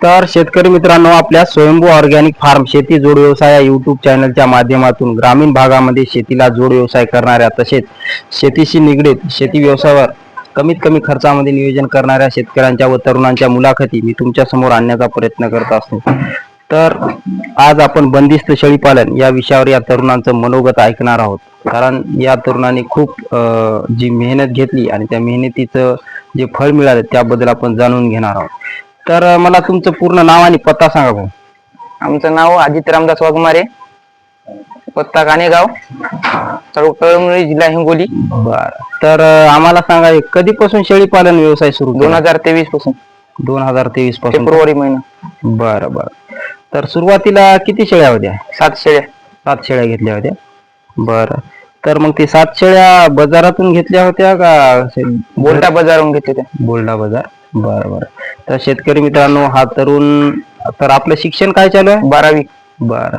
तर शेतकरी मित्रांनो आपल्या स्वयंभू ऑर्गॅनिक फार्म शेती जोड व्यवसाय या युट्यूब चॅनलच्या माध्यमातून ग्रामीण भागामध्ये शेतीला जोड व्यवसाय करणाऱ्या तसेच शेतीशी निगडीत शेती व्यवसायावर कमीत कमी खर्चामध्ये नियोजन करणाऱ्या शेतकऱ्यांच्या व तरुणांच्या मुलाखती मी तुमच्यासमोर आणण्याचा प्रयत्न करत असतो. तर आज आपण बंदिस्त शेळीपालन या विषयावर या तरुणांचं मनोगत ऐकणार आहोत. कारण या तरुणांनी खूप जी मेहनत घेतली आणि त्या मेहनतीचं जे फळ मिळालं त्याबद्दल आपण जाणून घेणार आहोत. तर मला तुमचं पूर्ण नाव आणि पत्ता सांगा भाऊ. आमचं नाव अजित रामदास वाघमारे. पत्ता कानेगाव तालुका कळमनुरी जिल्हा हिंगोली. बर. तर आम्हाला सांगा हे कधीपासून शेळीपालन व्यवसाय सुरू दोन हजार तेवीसपासून. दोन हजार तेवीसपासून. फेब्रुवारी महिना. बरं बरं. तर सुरुवातीला किती शेळ्या होत्या? सात शेळ्या. सात शेळ्या घेतल्या होत्या. बरं. तर मग ते सात शेळ्या बाजारातून घेतल्या होत्या का असे बोलटा बाजारून घेतले त्या बोलडा बाजार? बरं बरं. तर शेतकरी मित्रांनो हा तरुण तर आपलं शिक्षण काय चालू आहे? बारावी. बरं.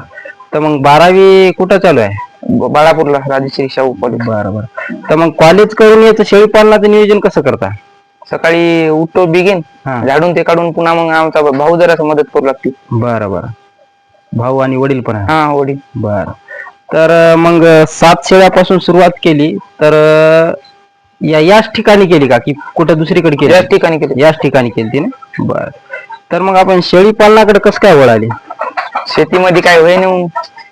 तर मग बारावी कुठं चालू आहे? ब- बाळापूरला राजश्री शाहू कॉलेज बरं बरं. तर मग कॉलेज करून याचं शेळीपालनाचं नियोजन कसं करता? सकाळी उठतो बिगेन हा. झाडून ते काढून पुन्हा मग आमचा भाऊ जरा मदत करू लागते. बरं बरं. भाऊ आणि वडील पण आहे हा वडील. बर. तर मग सात शेळ्यापासून सुरुवात केली. तर या याच ठिकाणी केली का? की कुठं दुसरीकडे केली? याच ठिकाणी केले. याच ठिकाणी केली ती ना? बर. तर मग आपण शेळी पालनाकडे कसं काय वळाली? शेतीमध्ये काय होई ना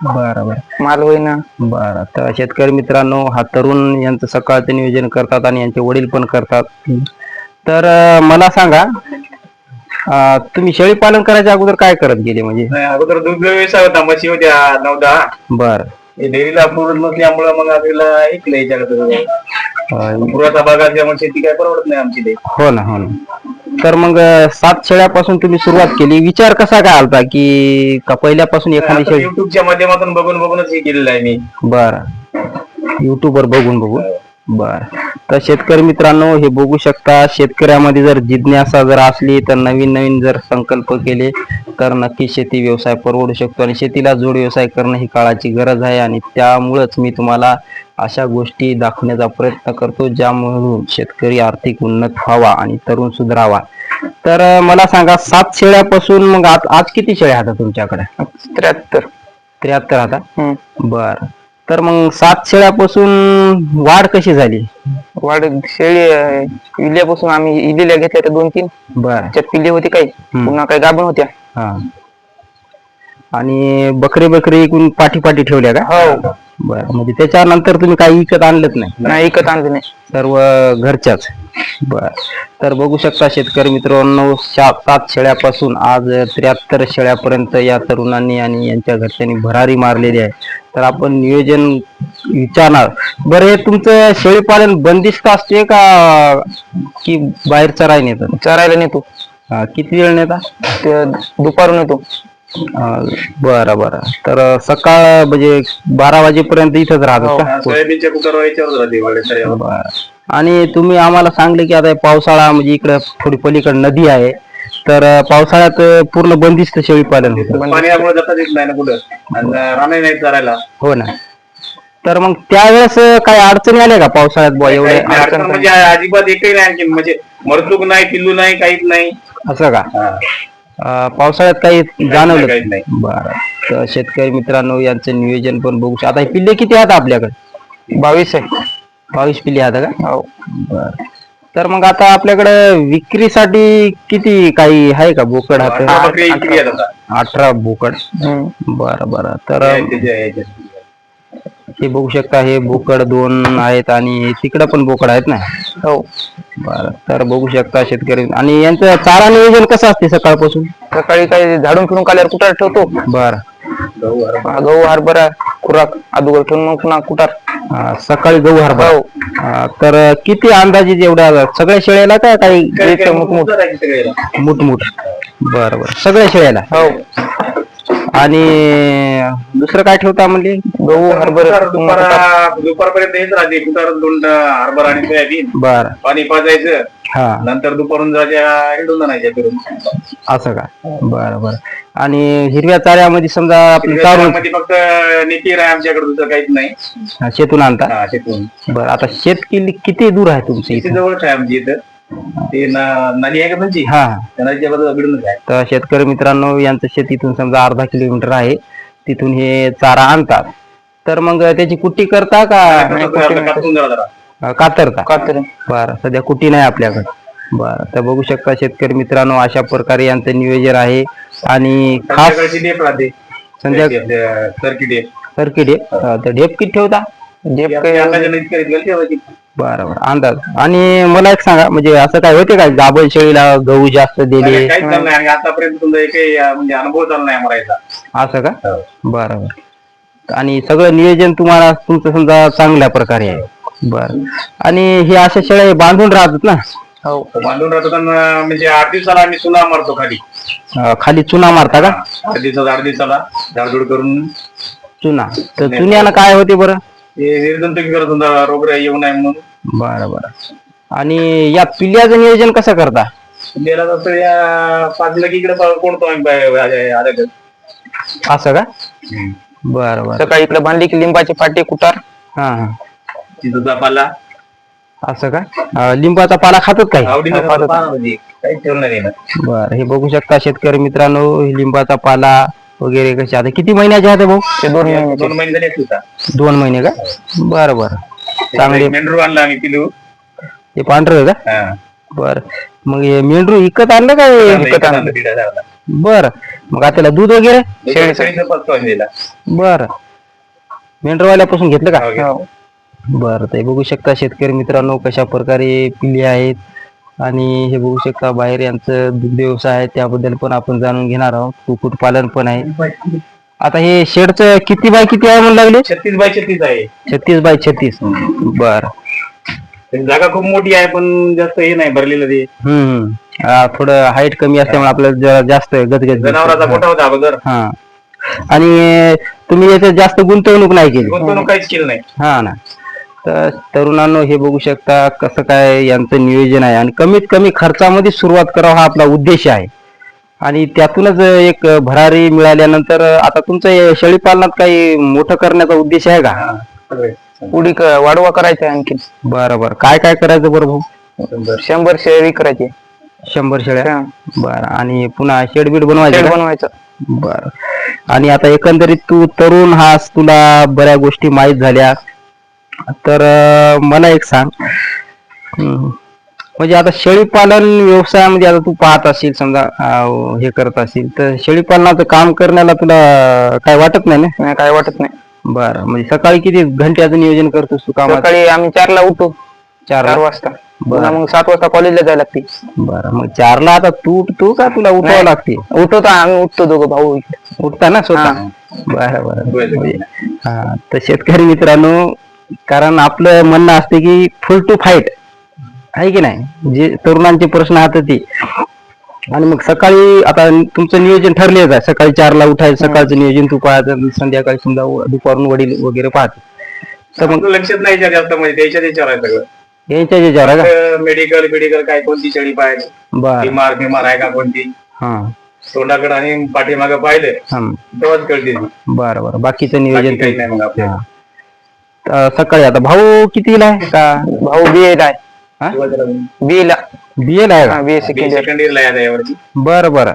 बरं बरं. माल होईना. बरं. तर शेतकरी मित्रांनो हा तरुण यांचं सकाळचं नियोजन करतात आणि यांचे वडील पण करतात. तर अं, मला सांगा अं, तुम्ही शेळी पालन करायच्या अगोदर काय करत गेले म्हणजे? नाही, अगोदर दुग्ध व्यवसाय होता म्हशी होत्या नऊ दहा. बर. डेअरीला पुरत नसल्यामुळे मग आपल्याला ऐकलं याच्याकडे. पुराचा भाग असल्यामुळे शेती काय परवडत नाही आमची ते हो ना हो ना. तर मग अं, सात शेळ्यापासून तुम्ही सुरुवात केली. विचार कसा काय आलता की का पहिल्यापासून एखादी शेळी? युट्यूबच्या माध्यमातून बघून बघूनच हे केलेलं आहे मी. बर. युट्यूबवर बघून बघून. बर. तर शेतकरी मित्रांनो हे बघू शकता शेतकऱ्यामध्ये जर जिज्ञासा जर असली तर नवीन नवीन जर संकल्प केले तर नक्की शेती व्यवसाय परवडू शकतो आणि शेतीला जोड व्यवसाय करणं ही काळाची गरज आहे आणि त्यामुळंच मी तुम्हाला अशा गोष्टी दाखवण्याचा प्रयत्न करतो ज्यामधून शेतकरी आर्थिक उन्नत व्हावा आणि तरुण सुधारावा. तर मला सांगा सात शेळ्यापासून मग आज आज किती शेळ्या आता तुमच्याकडे? त्र्याहत्तर. त्र्याहत्तर आता. बर. तर मग सात शेळ्यापासून वाढ कशी झाली? वाढ शेळी इल्यापासून आम्ही इलेल्या घेतल्या त्या दोन तीन बर. त्याच्यात पिल्ली होती काही. पुन्हा काही गाभण होत्या. हा. आणि बकरी बकरी एकूण पाठी पाठी ठेवल्या का? हो. बर म्हणजे त्याच्यानंतर तुम्ही काही विकत आणलंच नाही? नाही विकत आणले नाही. सर्व घरच्याच? बर. तर बघू शकता शेतकरी मित्रांनो शा- सात शेळ्यापासून आज त्र्याहत्तर शेळ्यापर्यंत या तरुणांनी आणि यांच्या घरच्यांनी भरारी मारलेली आहे. तर आपण नियोजन विचारणार. बरं हे तुमचं शेळीपालन बंदिस्त असते का की बाहेर चराय नेतं चरायला नेतो. हा, किती वेळ नेता? ते दुपारून येतो. अं, बरं बरं. तर सकाळ म्हणजे बारा वाजेपर्यंत इथंच राहतात का? सोयाबीनच्या याच्यावर राहते. बरं. आणि तुम्ही आम्हाला सांगले की आता हे पावसाळा म्हणजे इकडे थोडी पलीकडे नदी आहे. तर अं, पावसाळ्यात अं, पूर्ण बंदिस्त शेळीपालन होतं. पाण्यामुळे जाताच येत नाही ना कुठं? आणि राहणे नाही चारायला हो ना. तर मग त्यावेळेस अं, काही अडचणी आल्या का पावसाळ्यात बुवा? एवढे काहीच नाही, अडचण म्हणजे अजिबात एकही नाही आणखी म्हणजे मरतूक नाही पिल्लू नाही काहीच नाही. असं का. अं, पावसाळ्यात काही जाणवलं काहीच नाही. बरं. तर शेतकरी मित्रांनो यांचं नियोजन पण बघू शकता. आता हे पिल्ले किती आहेत आपल्याकडे? बावीस आहे. बावीस पिल्ले आहेत का? हो. बर. तर मग आता आपल्याकडे विक्रीसाठी किती काही आहे का बोकड? हात आता. अठरा बोकड. बरं बरं. तर हे बघू शकता हे बोकड दोन आहेत आणि तिकडं पण बोकड आहेत ना? हो. बरं तर बघू शकता शेतकरी. आणि यांचं चारा नियोजन कसं असते सकाळपासून? सकाळी काही झाडून फिरून काल्यावर कुटार ठेवतो. बरं. हा, गहू हरभरा खुराक अगोदर ठेवून मग पुन्हा कुटार. अं, सकाळी गहू हरभरा हो. अं, तर किती अंदाजे एवढ्या सगळ्या शेळ्याला का काही काही- काही मुठ आहे सगळ्याला. मुठमुठ. बरं बरं. सगळ्या शेळ्याला? हो. आणि दुसरं काय ठेवता म्हणजे? गहू हरभरा दुपार- कुटार. दुपारपर्यंत हेच राहते. कुठार दोन हरभरा आणि सोयाबीन. बर. पाणी पाजायचं. हा. नंतर दुपारून जायच्या हिडून आणायच्या फिरून. असं का? बरं बरं. आणि हिरव्या चाऱ्यामध्ये समजा आपली चारून मध्ये फक्त नितीर आहे आमच्याकडे दुसरं काहीच नाही. हा, शेतून आणता? हा शेतून. बरं आता शेत किल्ली किती दूर आहे तुमची इथे इथे? जवळच आहे आमची इथं? ते ना- नदी आहे का तुमची? हा. हा त्या नदीच्या बाजूला बिडूनच आहे. तर शेतकरी मित्रांनो यांचं शेत इथून समजा अर्धा किलोमीटर आहे. तिथून हे चारा आणतात. तर मग त्याची कुट्टी करता का? अं, कातरता? कातर. बरं सध्या कुट्टी नाही आपल्याकडे. बरं तर बघू शकता शेतकरी मित्रांनो अशा प्रकारे यांचं नियोजन आहे. आणि खास संध्याकाळची डेप राहते. संध्या सरकी डेप. सरकी ढेप अं, तर ढेप किती ठेवता? जे करीत गेली ठेवायची. बरं बरं. अंदाज. आणि मला एक सांगा म्हणजे असं काय होते का? गाभण शेळीला गहू जास्त दिले? आणि काहीच झालं नाही. आणि आतापर्यंत तुमचा एकही अं, म्हणजे अनुभव झाला नाही मरायचा असं का? बरं बरं. आणि सगळं नियोजन तुम्हाला तुमचं समजा चांगल्या प्रकारे आहे. बरं. आणि हे अशा शेळ्या बांधून राहतात ना? हो. बांधून राहतो त्यांना म्हणजे आठ दिवसाला आम्ही चुना मारतो खाली. अं, खाली चुना मारता का? आठ दिवसाला आठ दिवसाला झाडझूड करून. चुना. तर चुन्यानं काय होते बरं? हे निर्जंतुकी करत होता रोग येऊ नये म्हणून. बरं बरं. आणि या पिल्ल्याचं नियोजन कसं करता? गेला तसं या पाच लाख इकडे कोणतो. असं का? बरं बरं. सकाळी इकडे बांधली की लिंबाची पाटी कुटार. हा हा. तिथं जपाला असं का? अं, लिंबाचा पाला खातात काही आवडीनं खातो पानामध्ये. काहीच ठेवलं नाही ना. बरं हे बघू शकता शेतकरी मित्रांनो हे लिंबाचा पाला वगैरे कसे? आता किती महिन्याचे आहेत भाऊ? ते दोन महिने दोन महिने झाले असतील आता. दोन महिने का? बरं बरं. चांगले. एक मेंढरू आणला आम्ही पिलू. हे पांढरं का? हा. बर. मग हे मेंढरू विकत आणलं का हे? विकत आणलं? दीड हजाराला. बर. मग आता त्याला दूध वगैरे? शेळी- शेळीचं पस्तो आम्ही दिला. बर. मेंढरवाल्यापासून घेतलं का? हो, घेतलं. बर ते बघू शकता शेतकरी मित्रांनो कशा प्रकारे पिल्ले आहेत. आणि हे बघू शकता बाहेर यांचं दुग्ध व्यवसाय आहे त्याबद्दल पण आपण जाणून घेणार आहोत. कुक्कुट पालन पण आहे. आता हे शेडचं किती बाय किती आहे म्हणून लागले? छत्तीस बाय छत्तीस आहे. छत्तीस बाय छत्तीस. बर. जागा खूप मोठी आहे पण जास्त हे नाही भरलेलं ते. हम्म. आ, थोडं हाईट कमी असल्यामुळे आपल्याला जरा जास्त गदगद. जनावराचा मोठा होता अगोदर. हा. आणि तुम्ही याच्यात जास्त गुंतवणूक नाही केली. गुंतवणूक काहीच केलं नाही. हा ना. तर तरुणांनो हे बघू शकता कसं काय यांचं नियोजन आहे. आणि कमीत कमी खर्चामध्ये सुरुवात करावा हा आपला उद्देश आहे. आणि त्यातूनच एक भरारी मिळाल्यानंतर आता तुमचं शेळी पालनात काही मोठं करण्याचा उद्देश आहे का. उडी वाढवा करायचा आणखी बरं बरं. काय काय करायचं बरं भाऊ? शंभर शेळी करायची. शंभर शेळ्या. बरं. आणि पुन्हा शेडबीड बनवायचे? बनवायचं. बर. आणि आता एकंदरीत तू तरुण हास तुला बऱ्या गोष्टी माहीत झाल्या. तर मला एक सांग. म्हणजे आता शेळीपालन व्यवसायामध्ये आता तू पाहत असशील समजा हे करत असशील तर शेळीपालनाचं काम करण्याला तुला काय वाटत नाही ना? नाही काय वाटत नाही. बरं. म्हणजे सकाळी किती घंट्याचं नियोजन करतोस तू कामात सकाळी आम्ही चारला उठतो चार चार वाजता. मग सात वाजता कॉलेजला जायला लागते. बरं. मग चारला आता तू तू का तुला उठावं लागते? उठतो तर आम्ही उठतो दोघं भाऊ उठता ना स्वतः? बरं बरं. म्हणजे, हा. तर शेतकरी मित्रांनो कारण आपलं म्हणणं असते की फुल टू फाईट आहे की नाही? जे तरुणांचे प्रश्न आहेत ते. आणि मग सकाळी आता तुमचं नियोजन ठरलेच आहे. सकाळी चारला उठायचं सकाळचं नियोजन तू आणि संध्याकाळी समजा दुपारून वडील वगैरे पाहते तर मग आपलं लक्षात नाही जास्त म्हणजे त्याच्या त्याच्यावर आहे सगळं. यांच्या ज्याच्यावर आहे का? मेडिकल मेडिकल काय कोणती पाहायची? बर. बिमार बिमार आहे का कोणती? हा. तोंडाकडे आणि पाठीमागं पाहिलं हं. तेव्हाच कळते. बरं बरं. बाकीचं नियोजन बाकी काही नाही मग आपल्या हा. अं, सकाळी आता भाऊ कितीला आहे का? भाऊ बी आहे. हा? बी ला. बी एला आहे का? बी सेकंड इयर सेकंड इयरला यावरती बरं बरं.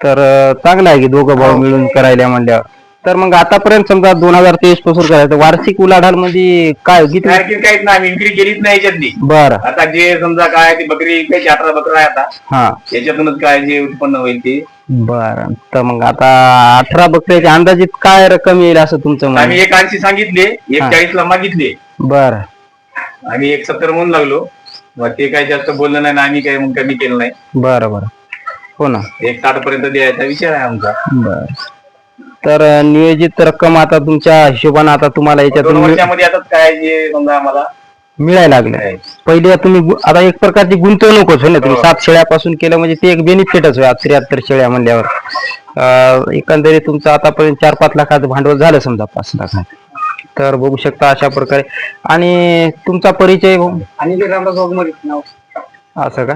तर अं, चांगलं आहे की दोघं भाऊ मिळून करायला म्हणल्यावर. तर मग आतापर्यंत समजा दोन हजार तेवीसपासून करायचं वार्षिक उलाढाल मध्ये काय किती आणखी काहीच नाही. विक्री केलीच नाही याच्यातली बरं. आता जे समजा काय ती बकरी काही अठरा बकरा आहे आता हा. याच्यातूनच काय जे उत्पन्न होईल ते. बरं. तर मग आता अठरा बकऱ्याच्या अंदाजित काय रक्कम येईल असं तुमचं म्हणणं? आम्ही एक ऐंशी सांगितले एक हा. चाळीस ला मागितले. बरं. आम्ही एक सत्तर म्हणून लागलो. मग ते काही जास्त बोललं नाही आणि आम्ही काही मग कमी केलं नाही. बरं बरं. हो ना. एक साठ पर्यंत द्यायचा विचार आहे आमचा. बर. तर नियोजित रक्कम आता तुमच्या हिशोबाने आता तुम्हाला दोन याच्यातून मिळ- वर्षामध्ये आता काय जे समजा आम्हाला मिळायला लागले. पहिले तुम्ही आता एक प्रकारची गुंतवणूकच होय ना तुम्ही हो. सात शेळ्यापासून केलं म्हणजे ते एक बेनिफिटच होय त्र्याहत्तर शेळ्या म्हणल्यावर. अं, एकंदरीत तुमचं आतापर्यंत चार पाच लाखाचं भांडवल झालं समजा पाच लाखात तर बघू शकता अशा प्रकारे. आणि तुमचा परिचय भाऊ? आणि ते रामदास वाघमारे नाव. असं का?